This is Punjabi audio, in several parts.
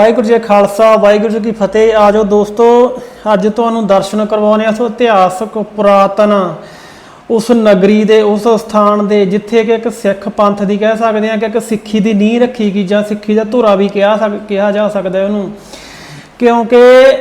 ਵਾਹਿਗੁਰੂ ਜੀ ਖਾਲਸਾ, ਵਾਹਿਗੁਰੂ ਜੀ ਕੀ ਫਤਿਹ। ਆਜੋ ਦੋਸਤੋ, ਅੱਜ ਤੁਹਾਨੂੰ ਦਰਸ਼ਨ ਕਰਵਾਉਣੇ ਆ ਸੋ ਇਤਿਹਾਸਕ ਪੁਰਾਤਨ ਉਸ ਨਗਰੀ ਦੇ, ਉਸ ਸਥਾਨ ਦੇ, ਜਿੱਥੇ ਕਿ ਇੱਕ ਸਿੱਖ ਪੰਥ ਦੀ ਕਹਿ ਸਕਦੇ ਆ ਕਿ ਇੱਕ ਸਿੱਖੀ ਦੀ ਨੀਂਹ ਰੱਖੀ ਗਈ ਜਾਂ ਸਿੱਖੀ ਦਾ ਧੁਰਾ ਵੀ ਕਿਹਾ ਸਕ, ਕਿਹਾ ਜਾ ਸਕਦਾ ਉਹਨੂੰ। ਕਿਉਂਕਿ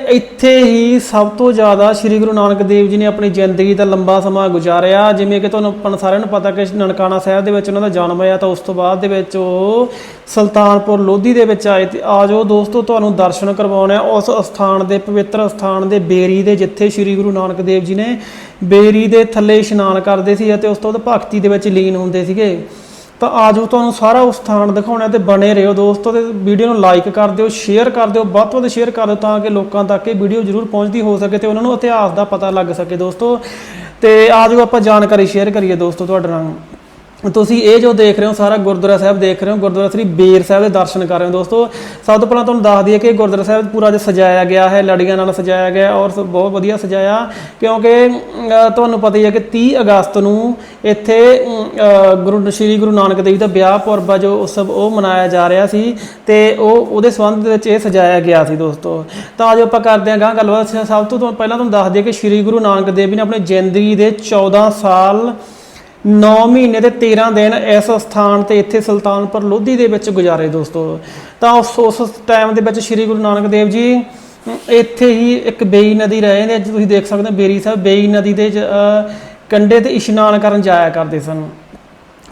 ਇੱਥੇ ਹੀ ਸਭ ਤੋਂ ਜ਼ਿਆਦਾ ਸ੍ਰੀ ਗੁਰੂ ਨਾਨਕ ਦੇਵ ਜੀ ਨੇ ਆਪਣੀ ਜ਼ਿੰਦਗੀ ਦਾ ਲੰਬਾ ਸਮਾਂ ਗੁਜ਼ਾਰਿਆ। ਜਿਵੇਂ ਕਿ ਤੁਹਾਨੂੰ ਆਪਾਂ ਸਾਰਿਆਂ ਨੂੰ ਪਤਾ ਕਿ ਨਨਕਾਣਾ ਸਾਹਿਬ ਦੇ ਵਿੱਚ ਉਹਨਾਂ ਦਾ ਜਨਮ ਹੋਇਆ, ਤਾਂ ਉਸ ਤੋਂ ਬਾਅਦ ਦੇ ਵਿੱਚ ਉਹ ਸੁਲਤਾਨਪੁਰ ਲੋਧੀ ਦੇ ਵਿੱਚ ਆਏ ਤੇ ਆਜੋ ਦੋਸਤੋ ਤੁਹਾਨੂੰ ਦਰਸ਼ਨ ਕਰਵਾਉਣੇ ਆ ਉਸ ਸਥਾਨ ਦੇ, ਪਵਿੱਤਰ ਸਥਾਨ ਦੇ ਬੇਰੀ ਦੇ, ਜਿੱਥੇ ਸ੍ਰੀ ਗੁਰੂ ਨਾਨਕ ਦੇਵ ਜੀ ਨੇ ਬੇਰੀ ਦੇ ਥੱਲੇ ਇਸ਼ਨਾਨ ਕਰਦੇ ਸੀ ਅਤੇ ਉਸ ਤੋਂ ਬਾਅਦ ਭਗਤੀ ਦੇ ਵਿੱਚ ਲੀਨ ਹੁੰਦੇ ਸੀਗੇ। ਤਾਂ ਆਜੋ ਤੁਹਾਨੂੰ ਸਾਰਾ ਉਸ ਸਥਾਨ ਦਿਖਾਉਣਾ ਤੇ ਬਣੇ ਰਹੋ ਦੋਸਤੋ ਤੇ ਵੀਡੀਓ ਨੂੰ ਲਾਈਕ ਕਰ ਦਿਓ ਸ਼ੇਅਰ ਕਰ ਦਿਓ, ਵੱਧ ਤੋਂ ਵੱਧ ਸ਼ੇਅਰ ਕਰ ਦਿਓ ਤਾਂ ਕਿ ਲੋਕਾਂ ਤੱਕ ਇਹ ਵੀਡੀਓ ਜ਼ਰੂਰ ਪਹੁੰਚਦੀ ਹੋ ਸਕੇ ਤੇ ਉਹਨਾਂ ਨੂੰ ਇਤਿਹਾਸ ਦਾ ਪਤਾ ਲੱਗ ਸਕੇ ਦੋਸਤੋ ਤੇ ਆਜੋ ਆਪਾਂ ਜਾਣਕਾਰੀ ਸ਼ੇਅਰ ਕਰੀਏ ਦੋਸਤੋ ਤੁਹਾਡੇ ਨਾਲ। ਤੁਸੀਂ ਇਹ ਜੋ ਦੇਖ ਰਹੇ ਹੋ ਸਾਰਾ ਗੁਰਦੁਆਰਾ ਸਾਹਿਬ ਦੇਖ ਰਹੇ ਹੋ ਗੁਰਦੁਆਰਾ ਸ੍ਰੀ ਬੇਰ ਸਾਹਿਬ ਦੇ ਦਰਸ਼ਨ ਕਰ ਰਹੇ ਹੋ ਦੋਸਤੋ। ਸਭ ਤੋਂ ਪਹਿਲਾਂ ਤੁਹਾਨੂੰ ਦੱਸ ਦਈਏ ਕਿ ਗੁਰਦੁਆਰਾ ਸਾਹਿਬ ਪੂਰਾ ਜਿਹਾ ਸਜਾਇਆ ਗਿਆ ਹੈ ਲੜੀਆਂ ਨਾਲ ਸਜਾਇਆ ਗਿਆ ਔਰ ਬਹੁਤ ਵਧੀਆ ਸਜਾਇਆ ਕਿਉਂਕਿ ਤੁਹਾਨੂੰ ਪਤਾ ਹੀ ਹੈ ਕਿ 30 ਅਗਸਤ ਨੂੰ ਇੱਥੇ ਅਮ, ਗੁਰੂ ਸ਼੍ਰੀ ਗੁਰੂ ਨਾਨਕ ਦੇਵ ਜੀ ਦਾ ਵਿਆਹ ਪੁਰਬ ਆ ਜੋ ਉਤਸਵ ਉਹ ਮਨਾਇਆ ਜਾ ਰਿਹਾ ਸੀ ਤੇ ਉਹ ਉਹਦੇ ਸੰਬੰਧ ਵਿੱਚ ਇਹ ਸਜਾਇਆ ਗਿਆ ਸੀ ਦੋਸਤੋ। ਤਾਂ ਜੋ ਆਪਾਂ ਕਰਦੇ ਹਾਂ ਗਾਂ ਗੱਲਬਾਤ। ਸਭ ਤੋਂ ਤੋਂ ਪਹਿਲਾਂ ਤੁਹਾਨੂੰ ਦੱਸ ਦਈਏ ਕਿ ਸ਼੍ਰੀ ਗੁਰੂ ਨਾਨਕ ਦੇਵ ਜੀ ਨੇ ਆਪਣੀ ਜ਼ਿੰਦਗੀ ਦੇ 14 ਸਾਲ 9 ਮਹੀਨੇ ਤੇ 13 ਦਿਨ ਇਸ ਸਥਾਨ ਤੇ ਇੱਥੇ ਸੁਲਤਾਨਪੁਰ ਲੋਧੀ ਦੇ ਵਿੱਚ ਗੁਜ਼ਾਰੇ ਦੋਸਤੋ। ਤਾਂ ਉਸ ਉਸ ਟਾਈਮ ਦੇ ਵਿੱਚ ਸ੍ਰੀ ਗੁਰੂ ਨਾਨਕ ਦੇਵ ਜੀ, ਇੱਥੇ ਹੀ ਇੱਕ ਬੇਈ ਨਦੀ ਰਹੇ ਨੇ ਅੱਜ ਤੁਸੀਂ ਦੇਖ ਸਕਦੇ ਹੋ ਬੇਰੀ ਸਾਹਿਬ, ਬੇਈ ਨਦੀ ਦੇ ਜ- ਕੰਢੇ ਤੇ ਇਸ਼ਨਾਨ ਕਰਨ ਜਾਇਆ ਕਰਦੇ ਸਨ।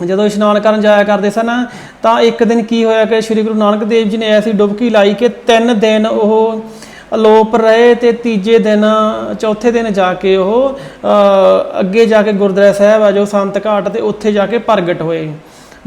ਜਦੋਂ ਇਸ਼ਨਾਨ ਕਰਨ ਜਾਇਆ ਕਰਦੇ ਸਨ, ਤਾਂ ਇੱਕ ਦਿਨ ਕੀ ਹੋਇਆ ਕਿ ਸ੍ਰੀ ਗੁਰੂ ਨਾਨਕ ਦੇਵ ਜੀ ਨੇ ਐਸੀ ਡੁਬਕੀ ਲਾਈ ਕਿ ਤਿੰਨ ਦਿਨ ਉਹ ਅਲੋਪ ਰਹੇ ਤੇ ਤੀਜੇ ਦਿਨ, ਚੌਥੇ ਦਿਨ ਜਾ ਕੇ ਉਹ ਅੱਗੇ ਜਾ ਕੇ ਗੁਰਦੁਆਰਾ ਸਾਹਿਬ ਆ, ਜੋ ਸੰਤ ਘਾਟ ਤੇ ਉੱਥੇ ਜਾ ਕੇ ਪ੍ਰਗਟ ਹੋਏ।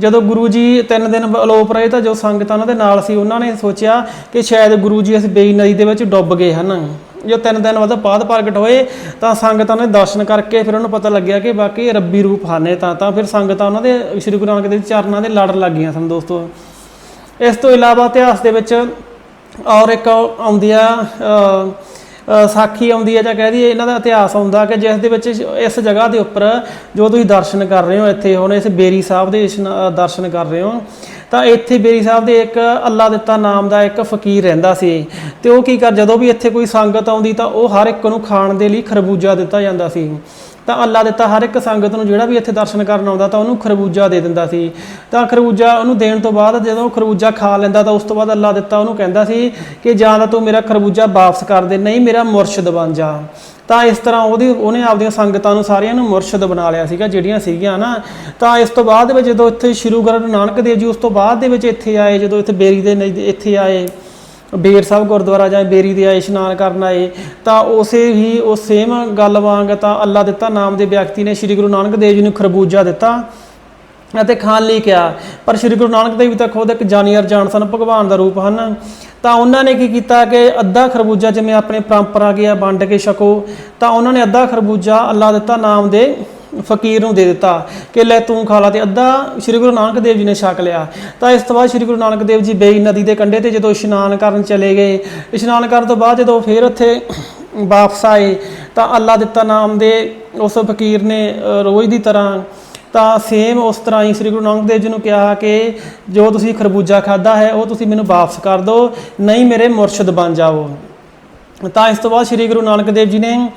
ਜਦੋਂ ਗੁਰੂ ਜੀ ਤਿੰਨ ਦਿਨ ਅਲੋਪ ਰਹੇ ਤਾਂ ਜੋ ਸੰਗਤਾਂ ਉਹਨਾਂ ਦੇ ਨਾਲ ਸੀ, ਉਹਨਾਂ ਨੇ ਸੋਚਿਆ ਕਿ ਸ਼ਾਇਦ ਗੁਰੂ ਜੀ ਇਸ ਬੇਈ ਨਦੀ ਦੇ ਵਿੱਚ ਡੁੱਬ ਗਏ ਹਨ। ਜੋ ਤਿੰਨ ਦਿਨ ਬਾਅਦ ਬਾਅਦ ਪ੍ਰਗਟ ਹੋਏ, ਤਾਂ ਸੰਗਤਾਂ ਨੇ ਦਰਸ਼ਨ ਕਰਕੇ ਫਿਰ ਉਹਨੂੰ ਪਤਾ ਲੱਗਿਆ ਕਿ ਬਾਕੀ ਰੱਬੀ ਰੂਪ ਹਾਨੇ ਤਾਂ ਤਾਂ ਫਿਰ ਸੰਗਤਾਂ ਉਹਨਾਂ ਦੇ, ਸ੍ਰੀ ਗੁਰੂ ਨਾਨਕ ਦੇਵ ਚਰਨਾਂ ਦੇ ਲੜ ਲੱਗ ਗਈਆਂ ਸਨ ਦੋਸਤੋ। ਇਸ ਤੋਂ ਇਲਾਵਾ ਇਤਿਹਾਸ ਦੇ ਵਿੱਚ ਔਰ ਇੱਕ ਆਉਂਦੀ ਆ ਸਾਖੀ ਆਉਂਦੀ ਹੈ ਜਾਂ ਕਹਿ ਦਈਏ ਇਹਨਾਂ ਦਾ ਇਤਿਹਾਸ ਆਉਂਦਾ ਕਿ ਜਿਸ ਦੇ ਵਿੱਚ ਇਸ ਜਗ੍ਹਾ ਦੇ ਉੱਪਰ ਜੋ ਤੁਸੀਂ ਦਰਸ਼ਨ ਕਰ ਰਹੇ ਹੋ, ਇੱਥੇ ਹੁਣ ਇਸ ਬੇਰੀ ਸਾਹਿਬ ਦੇ ਇਸ਼ਨਾ- ਦਰਸ਼ਨ ਕਰ ਰਹੇ ਹੋ, ਤਾਂ ਇੱਥੇ ਬੇਰੀ ਸਾਹਿਬ ਦੇ ਇੱਕ ਅੱਲਾ ਦਿੱਤਾ ਨਾਮ ਦਾ ਇੱਕ ਫਕੀਰ ਰਹਿੰਦਾ ਸੀ ਤੇ ਉਹ ਕੀ ਕਰ ਜਦੋਂ ਵੀ ਇੱਥੇ ਕੋਈ ਸੰਗਤ ਆਉਂਦੀ ਤਾਂ ਉਹ ਹਰ ਇੱਕ ਨੂੰ ਖਾਣ ਦੇ ਲਈ ਖਰਬੂਜਾ ਦਿੱਤਾ ਜਾਂਦਾ ਸੀ। ਤਾਂ ਅੱਲਾ ਦਿੱਤਾ ਹਰ ਇੱਕ ਸੰਗਤ ਨੂੰ ਜਿਹੜਾ ਵੀ ਇੱਥੇ ਦਰਸ਼ਨ ਕਰਨ ਆਉਂਦਾ ਤਾਂ ਉਹਨੂੰ ਖਰਬੂਜਾ ਦੇ ਦਿੰਦਾ ਸੀ। ਤਾਂ ਖਰਬੂਜਾ ਉਹਨੂੰ ਦੇਣ ਤੋਂ ਬਾਅਦ ਜਦੋਂ ਖਰਬੂਜਾ ਖਾ ਲੈਂਦਾ ਤਾਂ ਉਸ ਤੋਂ ਬਾਅਦ ਅੱਲਾ ਦਿੱਤਾ ਉਹਨੂੰ ਕਹਿੰਦਾ ਸੀ ਕਿ ਜਾਂ ਤਾਂ ਤੂੰ ਮੇਰਾ ਖਰਬੂਜਾ ਵਾਪਸ ਕਰ ਦੇ, ਨਹੀਂ ਮੇਰਾ ਮੁਰਸ਼ਿਦ ਬਣ ਜਾ। ਤਾਂ ਇਸ ਤਰ੍ਹਾਂ ਉਹਦੀ, ਉਹਨੇ ਆਪਦੀਆਂ ਸੰਗਤਾਂ ਨੂੰ ਸਾਰਿਆਂ ਨੂੰ ਮੁਰਸ਼ਿਦ ਬਣਾ ਲਿਆ ਸੀਗਾ, ਜਿਹੜੀਆਂ ਸੀਗੀਆਂ ਨਾ। ਤਾਂ ਇਸ ਤੋਂ ਬਾਅਦ ਵਿੱਚ ਜਦੋਂ ਇੱਥੇ ਸ਼੍ਰੀ ਗੁਰੂ ਨਾਨਕ ਦੇਵ ਜੀ ਉਸ ਤੋਂ ਬਾਅਦ ਦੇ ਵਿੱਚ ਇੱਥੇ ਆਏ, ਜਦੋਂ ਇੱਥੇ ਬੇਰੀ ਦੇ ਨਜ਼ਦੀਕ ਇੱਥੇ ਆਏ। ਬੇਰ ਸਾਹਿਬ ਗੁਰਦੁਆਰਾ ਜਾਂ ਬੇਰੀ ਦੇ ਆਏ ਇਸ਼ਨਾਨ ਕਰਨ ਆਏ, ਤਾਂ ਉਸੇ ਹੀ ਉਹ ਸੇਮ ਗੱਲ ਵਾਂਗ ਤਾਂ ਅੱਲਾ ਦਿੱਤਾ, ਨਾਮ ਦੇ ਵਿਅਕਤੀ ਨੇ ਸ੍ਰੀ ਗੁਰੂ ਨਾਨਕ ਦੇਵ ਜੀ ਨੂੰ ਖਰਬੂਜਾ ਦਿੱਤਾ ਅਤੇ ਖਾਣ ਲਈ ਕਿਹਾ। ਪਰ ਸ੍ਰੀ ਗੁਰੂ ਨਾਨਕ ਦੇਵ ਜੀ ਤਾਂ ਖੁਦ ਇੱਕ ਜਾਨੀ ਅਰਜਾਨ ਸਨ, ਭਗਵਾਨ ਦਾ ਰੂਪ ਹਨ। ਤਾਂ ਉਹਨਾਂ ਨੇ ਕੀ ਕੀਤਾ ਕਿ ਅੱਧਾ ਖਰਬੂਜਾ ਜਿਵੇਂ ਆਪਣੇ ਪਰੰਪਰਾ ਗਿਆ ਵੰਡ ਕੇ ਛਕੋ, ਤਾਂ ਉਹਨਾਂ ਨੇ ਅੱਧਾ ਖਰਬੂਜਾ ਅੱਲਾ ਦਿੱਤਾ ਨਾਮ ਦੇ ਫਕੀਰ ਨੂੰ ਦੇ ਦਿੱਤਾ ਕਿ ਲੈ ਤੂੰ ਖਾ ਲਾ ਤੇ ਅੱਧਾ ਸ੍ਰੀ ਗੁਰੂ ਨਾਨਕ ਦੇਵ ਜੀ ਨੇ ਛਕ ਲਿਆ। ਤਾਂ ਇਸ ਤੋਂ ਬਾਅਦ ਸ੍ਰੀ ਗੁਰੂ ਨਾਨਕ ਦੇਵ ਜੀ ਬੇਈ ਨਦੀ ਦੇ ਕੰਢੇ ਤੇ ਜਦੋਂ ਇਸ਼ਨਾਨ ਕਰਨ ਚਲੇ ਗਏ, ਇਸ਼ਨਾਨ ਕਰਨ ਤੋਂ ਬਾਅਦ ਜਦੋਂ ਫਿਰ ਉੱਥੇ ਵਾਪਸ ਆਏ, ਤਾਂ ਅੱਲਾ ਦਿੱਤਾ ਨਾਮ ਦੇ ਉਸ ਫਕੀਰ ਨੇ ਰੋਜ਼ ਦੀ ਤਰ੍ਹਾਂ ਤਾਂ ਸੇਮ ਉਸ ਤਰ੍ਹਾਂ ਹੀ ਸ੍ਰੀ ਗੁਰੂ ਨਾਨਕ ਦੇਵ ਜੀ ਨੂੰ ਕਿਹਾ ਕਿ ਜੋ ਤੁਸੀਂ ਖਰਬੂਜਾ ਖਾਦਾ ਹੈ, ਉਹ ਤੁਸੀਂ ਮੈਨੂੰ ਵਾਪਸ ਕਰ ਦਿਓ, ਨਹੀਂ ਮੇਰੇ ਮੁਰਸ਼ਿਦ ਬਣ ਜਾਓ ਤਾਂ ਇਸ ਤੋਂ ਬਾਅਦ ਸ੍ਰੀ ਗੁਰੂ ਨਾਨਕ ਦੇਵ ਜੀ ਨੇ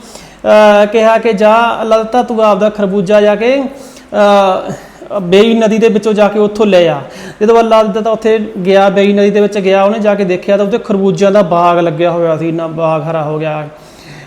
ਕਿਹਾ ਕਿ ਜਾ ਅੱਲਾ ਦਿੱਤਾ ਤੂੰ ਆਪਦਾ ਖਰਬੂਜਾ ਜਾ ਕੇ ਬੇਈ ਨਦੀ ਦੇ ਵਿੱਚੋਂ ਜਾ ਕੇ ਉੱਥੋਂ ਲੈ ਆ। ਜਦੋਂ ਅੱਲਾ ਦਿੱਤਾ ਉੱਥੇ ਗਿਆ, ਬੇਈ ਨਦੀ ਦੇ ਵਿੱਚ ਗਿਆ, ਉਹਨੇ ਜਾ ਕੇ ਦੇਖਿਆ ਤਾਂ ਉੱਥੇ ਖਰਬੂਜਿਆਂ ਦਾ ਬਾਗ ਲੱਗਿਆ ਹੋਇਆ ਸੀ, ਇੰਨਾ ਬਾਗ ਹਰਾ ਹੋ ਗਿਆ।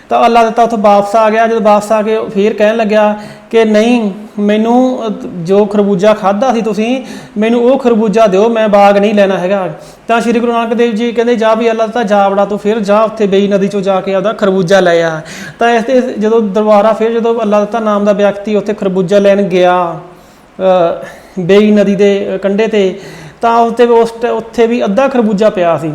ਤਾਂ ਅੱਲਾ ਦਿੱਤਾ, ਉੱਥੋਂ ਵਾਪਸ ਆ ਗਿਆ। ਜਦੋਂ ਵਾਪਸ ਆ ਕੇ ਉਹ ਫੇਰ ਕਹਿਣ ਲੱਗਿਆ ਕਿ ਨਹੀਂ, ਮੈਨੂੰ ਜੋ ਖਰਬੂਜਾ ਖਾਦਾ ਸੀ ਤੁਸੀਂ, ਮੈਨੂੰ ਉਹ ਖਰਬੂਜਾ ਦਿਓ, ਮੈਂ ਬਾਗ ਨਹੀਂ ਲੈਣਾ ਹੈਗਾ। ਤਾਂ ਸ੍ਰੀ ਗੁਰੂ ਨਾਨਕ ਦੇਵ ਜੀ ਕਹਿੰਦੇ, ਜਾ ਵੀ ਅੱਲਾ ਦਿੱਤਾ ਜਾਵੜਾ ਤੋਂ, ਫਿਰ ਜਾ ਉੱਥੇ ਬੇਈ ਨਦੀ ਚੋਂ ਜਾ ਕੇ ਆਪਦਾ ਖਰਬੂਜਾ ਲੈ ਆ। ਤਾਂ ਇਸ ਤੇ ਜਦੋਂ ਦਰਬਾਰਾ ਫਿਰ ਜਦੋਂ ਅੱਲਾ ਦਿੱਤਾ ਨਾਮ ਦਾ ਵਿਅਕਤੀ ਉੱਥੇ ਖਰਬੂਜਾ ਲੈਣ ਗਿਆ ਬੇਈ ਨਦੀ ਦੇ ਕੰਢੇ ਤੇ, ਤਾਂ ਉੱਥੇ ਉਸ ਟ- ਉੱਥੇ ਵੀ ਅੱਧਾ ਖਰਬੂਜਾ ਪਿਆ ਸੀ।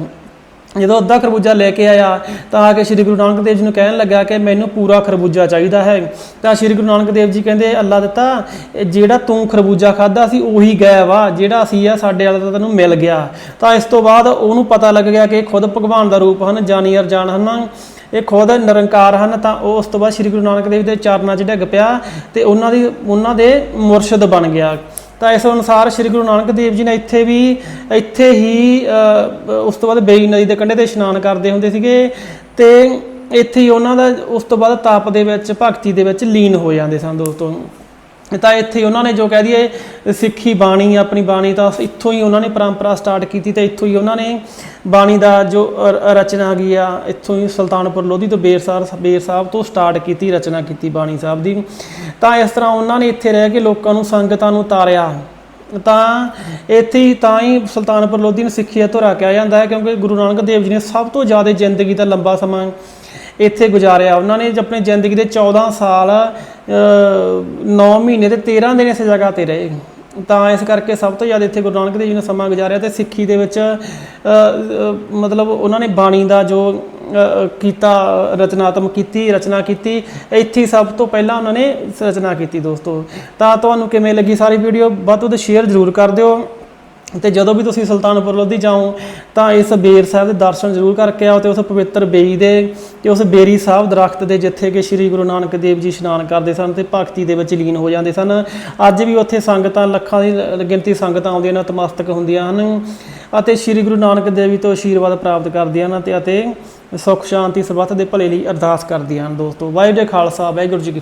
ਜਦੋਂ ਅੱਧਾ ਖਰਬੂਜਾ ਲੈ ਕੇ ਆਇਆ, ਤਾਂ ਆ ਕੇ ਸ੍ਰੀ ਗੁਰੂ ਨਾਨਕ ਦੇਵ ਜੀ ਨੂੰ ਕਹਿਣ ਲੱਗਾ ਕਿ ਮੈਨੂੰ ਪੂਰਾ ਖਰਬੂਜਾ ਚਾਹੀਦਾ ਹੈ। ਤਾਂ ਸ੍ਰੀ ਗੁਰੂ ਨਾਨਕ ਦੇਵ ਜੀ ਕਹਿੰਦੇ, ਅੱਲਾ ਦਿੱਤਾ ਜਿਹੜਾ ਤੂੰ ਖਰਬੂਜਾ ਖਾਦਾ ਸੀ, ਉਹੀ ਗਾਇਬ ਆ, ਜਿਹੜਾ ਅਸੀਂ ਆ ਸਾਡੇ ਵਾਲਾ ਤਾਂ ਤੈਨੂੰ ਮਿਲ ਗਿਆ। ਤਾਂ ਇਸ ਤੋਂ ਬਾਅਦ ਉਹਨੂੰ ਪਤਾ ਲੱਗ ਗਿਆ ਕਿ ਖੁਦ ਭਗਵਾਨ ਦਾ ਰੂਪ ਹਨ, ਜਾਨੀ ਅਰਜਾਨ ਹਨ। ਇਹ ਖੁਦ ਨਿਰੰਕਾਰ ਹਨ, ਤਾਂ ਉਹ ਉਸ ਤੋਂ ਬਾਅਦ ਸ੍ਰੀ ਗੁਰੂ ਨਾਨਕ ਦੇਵ ਦੇ ਚਰਨਾਂ 'ਚ ਡਿੱਗ ਪਿਆ ਤੇ ਉਹਨਾਂ ਦੀ, ਉਹਨਾਂ ਦੇ ਮੁਰਸ਼ਿਦ ਬਣ ਗਿਆ। ਤਾਂ ਇਸ ਅਨੁਸਾਰ ਸ੍ਰੀ ਗੁਰੂ ਨਾਨਕ ਦੇਵ ਜੀ ਨੇ ਇੱਥੇ ਵੀ, ਇੱਥੇ ਹੀ ਉਸ ਤੋਂ ਬਾਅਦ ਬੇਈ ਨਦੀ ਦੇ ਕੰਢੇ ਤੇ ਇਸ਼ਨਾਨ ਕਰਦੇ ਹੁੰਦੇ ਸੀਗੇ ਤੇ ਇੱਥੇ ਹੀ ਉਹਨਾਂ ਦਾ ਉਸ ਤੋਂ ਬਾਅਦ ਤਪ ਦੇ ਵਿੱਚ, ਭਗਤੀ ਦੇ ਵਿੱਚ ਲੀਨ ਹੋ ਜਾਂਦੇ ਸਨ ਦੋਸਤੋ। ਤਾਂ ਇੱਥੇ ਹੀ ਉਹਨਾਂ ਨੇ ਜੋ ਕਹਿ ਦਈਏ ਸਿੱਖੀ ਬਾਣੀ, ਆਪਣੀ ਬਾਣੀ ਤਾਂ ਇੱਥੋਂ ਹੀ ਉਹਨਾਂ ਨੇ ਪਰੰਪਰਾ ਸਟਾਰਟ ਕੀਤੀ ਤੇ ਇੱਥੋਂ ਹੀ ਉਹਨਾਂ ਨੇ ਬਾਣੀ ਦਾ ਜੋ ਰ- ਰਚਨਾ ਗਈ ਆ, ਇੱਥੋਂ ਹੀ ਸੁਲਤਾਨਪੁਰ ਲੋਧੀ ਤੋਂ ਬੇਰ ਸਾਹਿਬ ਬੇਰ ਸਾਹਿਬ ਤੋਂ ਸਟਾਰਟ ਕੀਤੀ, ਰਚਨਾ ਕੀਤੀ ਬਾਣੀ ਸਾਹਿਬ ਦੀ। ਤਾਂ ਇਸ ਤਰ੍ਹਾਂ ਉਹਨਾਂ ਨੇ ਇੱਥੇ ਰਹਿ ਕੇ ਲੋਕਾਂ ਨੂੰ ਸੰਗਤਾਂ ਨੂੰ ਤਾਰਿਆ। ਤਾਂ ਇੱਥੇ ਹੀ ਤਾਂ ਹੀ ਸੁਲਤਾਨਪੁਰ ਲੋਧੀ ਨੂੰ ਸਿੱਖੀ ਤੋਂ ਰੱਖਿਆ ਜਾਂਦਾ ਹੈ ਕਿਉਂਕਿ ਗੁਰੂ ਨਾਨਕ ਦੇਵ ਜੀ ਨੇ ਸਭ ਤੋਂ ਜ਼ਿਆਦਾ ਜ਼ਿੰਦਗੀ ਦਾ ਲੰਬਾ ਸਮਾਂ ਇੱਥੇ ਗੁਜ਼ਾਰਿਆ। ਉਹਨਾਂ ਨੇ ਆਪਣੀ ਜ਼ਿੰਦਗੀ ਦੇ 14 ਸਾਲ 9 ਮਹੀਨੇ ਤੇ 13 ਦਿਨ ਇਸ ਜਗ੍ਹਾ ਤੇ ਰਹੇ। ਤਾਂ ਇਸ ਕਰਕੇ ਸਭ ਤੋਂ ਜ਼ਿਆਦਾ ਇੱਥੇ ਗੁਰੂ ਨਾਨਕ ਦੇਵ ਜੀ ਨੇ ਸਮਾਂ ਗੁਜ਼ਾਰਿਆ ਤੇ ਸਿੱਖੀ ਦੇ ਵਿੱਚ ਮਤਲਬ ਉਹਨਾਂ ਨੇ ਬਾਣੀ ਦਾ ਜੋ ਕੀਤਾ, ਰਚਨਾਤਮਕ ਕੀਤੀ, ਰਚਨਾ ਕੀਤੀ, ਇੱਥੇ ਸਭ ਤੋਂ ਪਹਿਲਾਂ ਉਹਨਾਂ ਨੇ ਰਚਨਾ ਕੀਤੀ ਦੋਸਤੋ। ਤਾਂ ਤੁਹਾਨੂੰ ਕਿਵੇਂ ਲੱਗੀ ਸਾਰੀ ਵੀਡੀਓ ਵੱਧ ਤੋਂ ਵੱਧ ਸ਼ੇਅਰ ਜ਼ਰੂਰ ਕਰ ਦਿਓ। ਤੇ ਜਦੋਂ ਵੀ ਤੁਸੀਂ ਸੁਲਤਾਨਪੁਰ ਲੋਧੀ ਜਾਓ, ਤਾਂ ਇਸ ਬੇਰ ਸਾਹਿਬ ਦੇ ਦਰਸ਼ਨ ਜ਼ਰੂਰ ਕਰਕੇ ਆਓ ਤੇ ਉਸ ਪਵਿੱਤਰ ਬੇਈ ਦੇ ਤੇ ਉਸ ਬੇਰੀ ਸਾਹਿਬ ਦਰਖਤ ਦੇ ਜਿੱਥੇ ਕਿ ਸ੍ਰੀ ਗੁਰੂ ਨਾਨਕ ਦੇਵ ਜੀ ਇਸ਼ਨਾਨ ਕਰਦੇ ਸਨ ਤੇ ਭਗਤੀ ਦੇ ਵਿੱਚ ਲੀਨ ਹੋ ਜਾਂਦੇ ਸਨ। ਅੱਜ ਵੀ ਉੱਥੇ ਸੰਗਤਾਂ, ਲੱਖਾਂ ਦੀ ਗਿਣਤੀ ਸੰਗਤਾਂ ਆਉਂਦੀਆਂ ਨੇ ਤਮਸਤਕ ਹੁੰਦੀਆਂ ਹਨ ਅਤੇ ਸ੍ਰੀ ਗੁਰੂ ਨਾਨਕ ਦੇਵ ਜੀ ਤੋਂ ਆਸ਼ੀਰਵਾਦ ਪ੍ਰਾਪਤ ਕਰਦੀਆਂ ਹਨ ਤੇ ਅਤੇ ਸੁਖ, ਸ਼ਾਂਤੀ ਸਰਬੱਤ ਦੇ ਭਲੇ ਲਈ ਅਰਦਾਸ ਕਰਦੀਆਂ ਹਨ ਦੋਸਤੋ। ਵਾਹਿਗੁਰੂ ਜੀ ਖਾਲਸਾ, ਵਾਹਿਗੁਰੂ ਜੀ ਕੀ